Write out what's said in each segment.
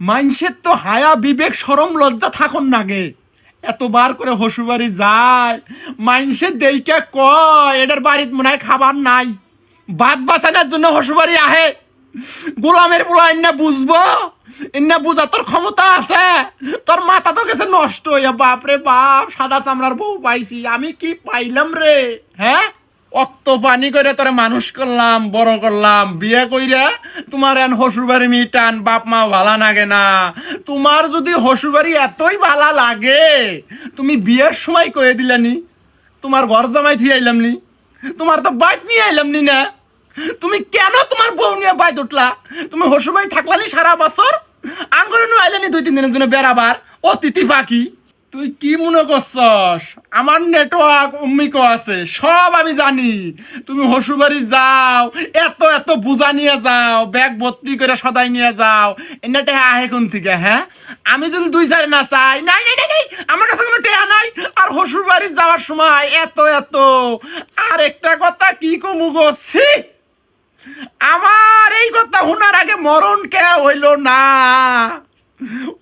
মানুষের তো হায়া, বিবেক, সরম, লজ্জা থাকুন নাগে। এতবার করে হসুবাড়ি যায় মানুষের দেইকে কয় এটার বাড়িতে মনে হয় খাবার নাই। বাদ বাঁচানোর জন্য হসুবাড়ি আহে। গোলামের পোলা এনে বুঝব এনে বুঝা তোর ক্ষমতা আছে। তোর মাথা তো গেছে নষ্ট হইয়া, বাপরে বাপ, সাদা চামড়ার বউ পাইছি, আমি কি পাইলাম রে? হ্যাঁ? অক্ত পানি করে তোরে মানুষ করলাম, বড় করলাম। বিয়ে কইরে তোমার এন হসুরবাড়ি মিটান বাপ মা ভালা লাগে না। তোমার যদি হসুরবাড়ি এতই ভালা লাগে, তুমি বিয়ের সময় কয়ে দিলানি, তোমার ঘর জামাই থুই আইলাম নি তোমার তো বাইক নিয়ে আইলাম নি। না তুমি কেন তোমার বউ নিয়ে বাইত উঠলা? তুমি হসুবাই থাকলানি সারা বছর, আঙ্গুরে আইলানি দুই তিন দিনের জন্য বেড়াবার, অতিথি পাখি। তুই কি মনে করছস? আমার নেটওয়ার্ক অম্মিক আছে, সব আমি জানি। তুমি হসুবাড়ি যাও, এত এত বুঝা নিয়ে যাও, ব্যাগ ভর্তি করে সদাই নিয়ে যাও। এনে টেহা আহে কোন থেকে হ্যাঁ? আমি যদি দুই চার না চাই, নাই নাই নাই আমার কাছে কোনো টেহা নাই। আর হসুরবাড়ি যাওয়ার সময় এত এত। আর একটা কথা কি কমু গো? ছি! আমার এই কথা শোনার আগে মরণ কে হইল না।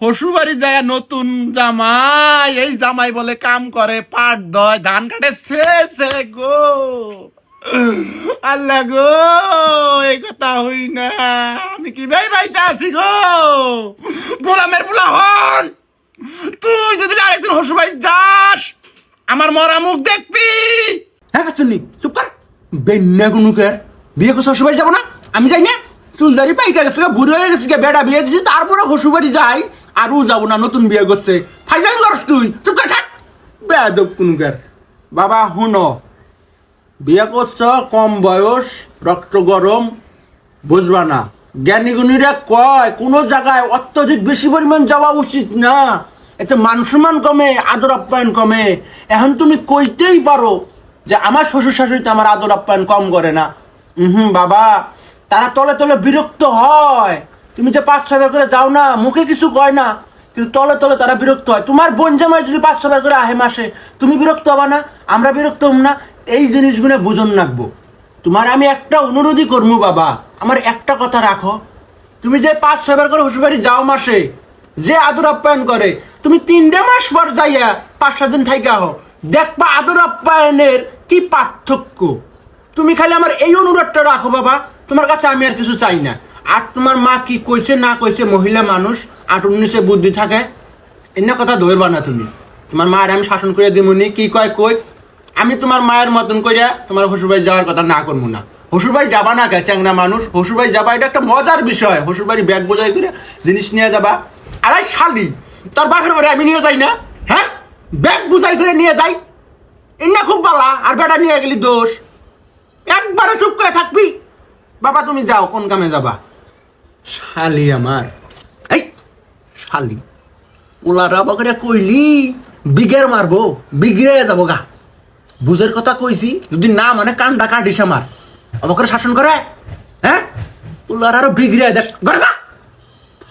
হসুবাড়ি যায় নতুন জামাই, এই জামাই বলে কাম করে, পাট দয়, ধান কাটে, সে গো। আল্লাহ গো এই কথা হই না। আমি কি ভাই পাইসা আছি গো? গোলামের পোলা হন। তুই যদি আরেকদিন হসুবাড়ি যাস, আমার মরা মুখ দেখবি। হ্যাঁ চুপ কর। বেন্যা গুনুকের বিয়ে করে শ্বশুরবাড়ি যাব না। আমি যাই না। চুলদারি পাইকা গেছে, বুড়ো হয়ে গেছে বেটা বিয়ে দিছি, তারপরে শ্বশুরবাড়ি যাই আরও যাব না, নতুন বিয়ে করছে। ফাইনাল করস তুই, চুপ করে থাক। বেদব কুনুকের। বাবা হুনো বিয়ে করছ, কম বয়স, রক্ত গরম, বুঝবা না। জ্ঞানী গুণীরা কয়, কোনো জায়গায় অত্যধিক বেশি পরিমাণ যাওয়া উচিত না। এতে মান সম্মান কমে, আদর আপ্যায়ন কমে। এখন তুমি কইতেই পারো যে, আমার শ্বশুর শাশুড়িতে আমার আদর আপ্যায়ন কম করে না। হুম বাবা। তারা তলে তলে বিরক্ত হয়। তুমি যে পাঁচ, ছয় করে যাও না, মুখে কিছু কয় না, কিন্তু তলে তলে তারা বিরক্ত হয়। তোমার বোন জামাই যদি পাঁচ, ছয় করে আহে মাসে, তুমি বিরক্ত হবা না, আমরা বিরক্ত হব না, এই জিনিসগুলো বুঝন রাখব তোমার আমি একটা অনুরোধই করব, বাবা, আমার একটা কথা রাখো। তুমি যে পাঁচ ছয়বার করে শ্বশুরবাড়ি যাও মাসে, যে আদর আপ্যায়ন করে, তুমি তিনটে মাস পর যাইয়া পাঁচ, সাত দিন থাইকা হো দেখবা আদর আপ্যায়নের কি পার্থক্য। তুমি খালি আমার এই অনুরোধটা রাখো, বাবা। তোমার কাছে আমি আর কিছু চাই না। আর তোমার মা কি কইছে, না কইছে, মহিলা মানুষ, আট উনিশে বুদ্ধি থাকে, এনে কথা ধরবা না তুমি। তোমার মায়ের আমি শাসন করে দিমুনি কি কয়, কই? আমি তোমার মায়ের মতন কইরা তোমার শ্বশুরবাড়ি যাওয়ার কথা না করব না। শ্বশুরবাড়ি যাবা না কে, চ্যাংরা মানুষ? শ্বশুরবাড়ি যাবা, এটা একটা মজার বিষয়। শ্বশুরবাড়ি ব্যাগ বোঝাই করে জিনিস নিয়ে যাবা। আরে শালি, তোর বাপের বাড়ি আমি নিয়ে যাই না হ্যাঁ? ব্যাগ বোঝাই করে নিয়ে যাই। এনে খুব বালা, আর বেটা নিয়ে গেলি দোষ। একবারে চুপ করে থাকবি? বাবা তুমি যাও কোন কামে যাবা? শালি আমার। এই শালি। ওলারা বকরে কইলি বিগের মারবো বিগড়ে যাব গা। বুঝের কথা কইছি যদি না মানে কানটা কাটিস আমার। আমাকে শাসন করে হ্যাঁ? ওলার আরও বিগড়ে দেশ ঘরে যা।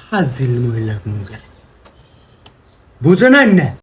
ফাজিল মহিলা মুখের বুঝে নাই না?